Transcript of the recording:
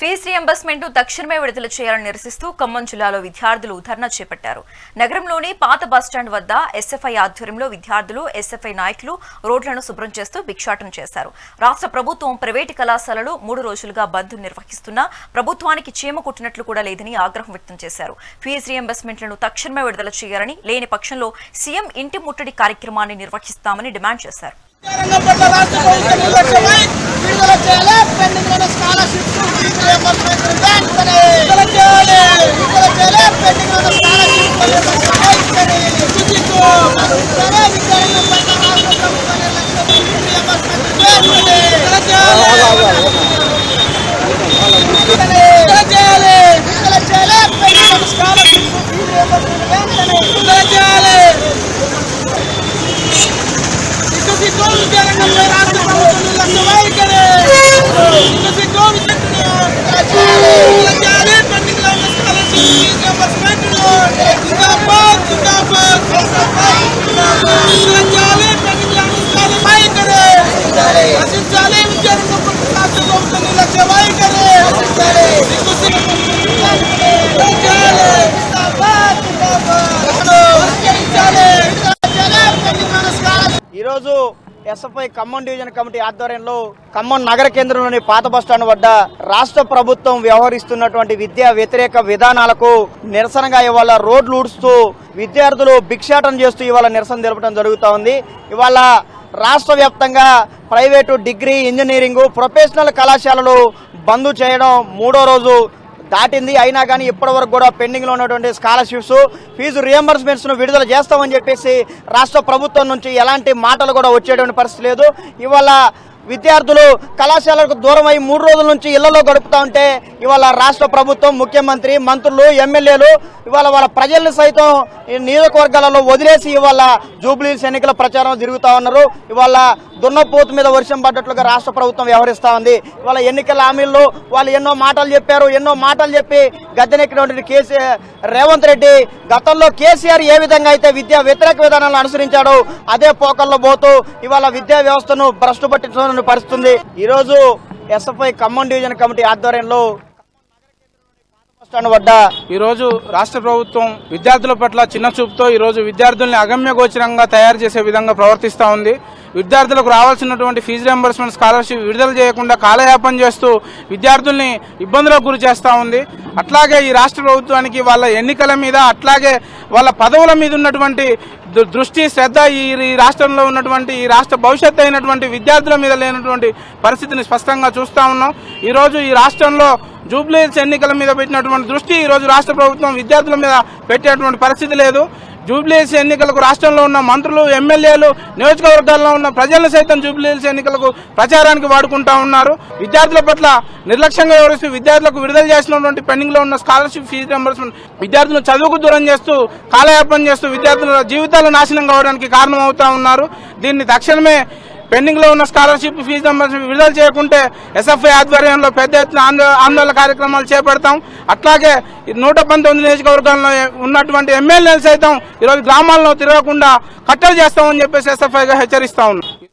Fee రియంబర్స్మెంట్ను తక్షణమే విడుదల చేయాలని నిరసిస్తూ ఖమ్మం జిల్లాలో విద్యార్థులు ధర్నా చేపట్టారు. నగరంలోని పాత బస్టాండ్ వద్ద ఎస్ఎఫ్ఐ ఆధ్వర్యంలో విద్యార్థులు ఎస్ఎఫ్ఐ నాయకులు రోడ్లను శుభ్రం చేస్తూ భిక్షాటన చేశారు. రాష్ట్ర ప్రభుత్వం ప్రైవేటు కళాశాలలు మూడు రోజులుగా బంద్ నిర్వహిస్తున్నా ప్రభుత్వానికి చీమ కుట్టినట్లు కూడా లేదని ఆగ్రహం వ్యక్తం చేశారు. ఫీజు రియంబర్స్మెంట్లను తక్షణమే విడుదల చేయాలని లేని పక్షంలో సీఎం ఇంటి ముట్టడి కార్యక్రమాన్ని నిర్వహిస్తామని డిమాండ్ చేశారు రంగం పట్ల రాష్ట్ర ప్రభుత్వం నిర్లక్ష్యమై విడుదల చేయాలి పెండింగ్ ఉన్న స్కాలర్షిప్స్ ఫీజు రియంబర్స్మెంట్ వెంటనే విడుదల చేయాలి విడుదల చేయాలి పెండింగ్ ఉన్న స్కాలర్షిప్స్ వెంటనే సిద్ధించు మరింతనే విద్యారంగం పట్ల రాష్ట్ర ప్రభుత్వం నిర్లక్ష్యమై ఫీజు రియంబర్స్మెంట్ వెంటనే విడుదల చేయాలి వెంటనే విడుదల చేయాలి విడుదల చేయాలి పెండింగ్ ఉన్న స్కాలర్షిప్స్ ఫీజు రియంబర్స్మెంట్ వెంటనే విడుదల చేయాలి సిగ్గు విద్యారంగంపై రాష్ట్ర ప్రభుత్వం నిర్లక్ష్య వైఖరి సిగ్గు సిగ్గు విద్యారంగం పెండింగ్లో ఉన్న స్కాలర్షిప్ ఫీజు రియంబర్స్మెంట్ను జిందాబాద్ జిందాబాద్ విడుదల పెండింగ్లో ఉన్న స్కాలర్షిప్ వైఖరి రచించాలి విద్యారంగం పట్ల రాష్ట్ర ప్రభుత్వం నిర్లక్ష్య వైఖరి సిగ్గు సిగ్గు విడుదల చేయాలి జిందాబాద్ జిందాబాద్ రచించాలి విడుదల చేయాలి పెండింగ్లో ఉన్న స్కాలర్షిప్ ఈరోజు ఎస్ఎఫ్ఐ ఖమ్మం డివిజన్ కమిటీ ఆధ్వర్యంలో ఖమ్మం నగర కేంద్రంలోని పాత బస్టాండ్ వద్ద రాష్ట్ర ప్రభుత్వం వ్యవహరిస్తున్నటువంటి విద్యా వ్యతిరేక విధానాలకు నిరసనగా ఇవాళ రోడ్లు ఊడుస్తూ విద్యార్థులు భిక్షాటన చేస్తూ ఇవాళ నిరసన తెలపడం జరుగుతూ ఉంది. ఇవాళ రాష్ట్ర వ్యాప్తంగా ప్రైవేటు డిగ్రీ ఇంజనీరింగ్ ప్రొఫెషనల్ కళాశాలలు బంద్ చేయడం మూడో రోజు దాటింది. అయినా కానీ ఇప్పటి వరకు కూడా పెండింగ్లో ఉన్నటువంటి స్కాలర్షిప్స్ ఫీజు రియంబర్స్మెంట్స్ను విడుదల చేస్తామని చెప్పేసి రాష్ట్ర ప్రభుత్వం నుంచి ఎలాంటి మాటలు కూడా వచ్చేటువంటి పరిస్థితి లేదు. ఇవాళ విద్యార్థులు కళాశాలకు దూరం అయి మూడు రోజుల నుంచి ఇళ్ళలో గడుపుతూ ఉంటే ఇవాళ రాష్ట్ర ప్రభుత్వం ముఖ్యమంత్రి మంత్రులు ఎమ్మెల్యేలు ఇవాళ వాళ్ళ ప్రజల్ని సైతం ఈ నియోజకవర్గాలలో వదిలేసి ఇవాళ జూబ్లీ ఎన్నికల ప్రచారం జరుగుతూ ఉన్నారు. ఇవాళ దున్నపోతు మీద వర్షం పడ్డట్లుగా రాష్ట్ర ప్రభుత్వం వ్యవహరిస్తూ ఉంది. ఇవాళ ఎన్నికల హామీల్లో వాళ్ళు ఎన్నో మాటలు చెప్పారు ఎన్నో మాటలు చెప్పి గద్దెనెక్కినటువంటి కేసీఆర్ రేవంత్ రెడ్డి గతంలో కేసీఆర్ ఏ విధంగా అయితే విద్యా వ్యతిరేక విధానాలను అనుసరించాడో అదే పోకల్లో పోతూ ఇవాళ విద్యా వ్యవస్థను భ్రష్టు పట్టించిన పరిస్థితుంది ఈరోజు ఎస్ఎఫ్ఐ ఖమ్మం డివిజన్ కమిటీ ఆధ్వర్యంలో బస్ స్టాండ్ వద్ద ఈరోజు రాష్ట్ర ప్రభుత్వం విద్యార్థుల పట్ల చిన్న చూపుతో ఈరోజు విద్యార్థుల్ని అగమ్య గోచరంగా తయారు చేసే విధంగా ప్రవర్తిస్తూ ఉంది. విద్యార్థులకు రావాల్సినటువంటి ఫీజు రియంబర్స్మెంట్ స్కాలర్షిప్ విడుదల చేయకుండా కాలయాపన చేస్తూ విద్యార్థుల్ని ఇబ్బందులకు గురి చేస్తూ ఉంది. అట్లాగే ఈ రాష్ట్ర ప్రభుత్వానికి వాళ్ళ ఎన్నికల మీద అట్లాగే వాళ్ళ పదవుల మీద ఉన్నటువంటి దృష్టి శ్రద్ధ ఈ రాష్ట్రంలో ఉన్నటువంటి ఈ రాష్ట్ర భవిష్యత్తు అయినటువంటి విద్యార్థుల మీద లేనటువంటి పరిస్థితిని స్పష్టంగా చూస్తూ ఉన్నాం. ఈరోజు ఈ రాష్ట్రంలో జూబ్లీస్ ఎన్నికల మీద పెట్టినటువంటి దృష్టి ఈరోజు రోజు రాష్ట్ర ప్రభుత్వం విద్యార్థుల మీద పెట్టేటువంటి పరిస్థితి లేదు. జూబ్లీస్ ఎన్నికలకు రాష్ట్రంలో ఉన్న మంత్రులు ఎమ్మెల్యేలు నియోజకవర్గాల్లో ఉన్న ప్రజలను సైతం జూబ్లీహిల్స్ ఎన్నికలకు ప్రచారానికి వాడుకుంటా ఉన్నారు. విద్యార్థుల పట్ల నిర్లక్ష్యంగా వ్యవహరిస్తూ విద్యార్థులకు విడుదల చేసినటువంటి పెండింగ్లో ఉన్న స్కాలర్షిప్ ఫీజు రింబర్స్మెంట్ విద్యార్థులను చదువుకు దూరం చేస్తూ కాలయాపన చేస్తూ విద్యార్థుల జీవితాలు నాశనం కావడానికి కారణం అవుతా ఉన్నారు. దీన్ని తక్షణమే పెండింగ్లో ఉన్న స్కాలర్షిప్ ఫీజు విడుదల చేయకుంటే ఎస్ఎఫ్ఐ ఆధ్వర్యంలో పెద్ద ఎత్తున ఆందోళన కార్యక్రమాలు చేపడతాం. అట్లాగే నూట పంతొమ్మిది నియోజకవర్గాల్లో ఉన్నటువంటి ఎమ్మెల్యేలు సైతం ఈరోజు గ్రామాల్లో తిరగకుండా కట్టలు చేస్తామని చెప్పేసి ఎస్ఎఫ్ఐగా హెచ్చరిస్తా ఉన్నాం.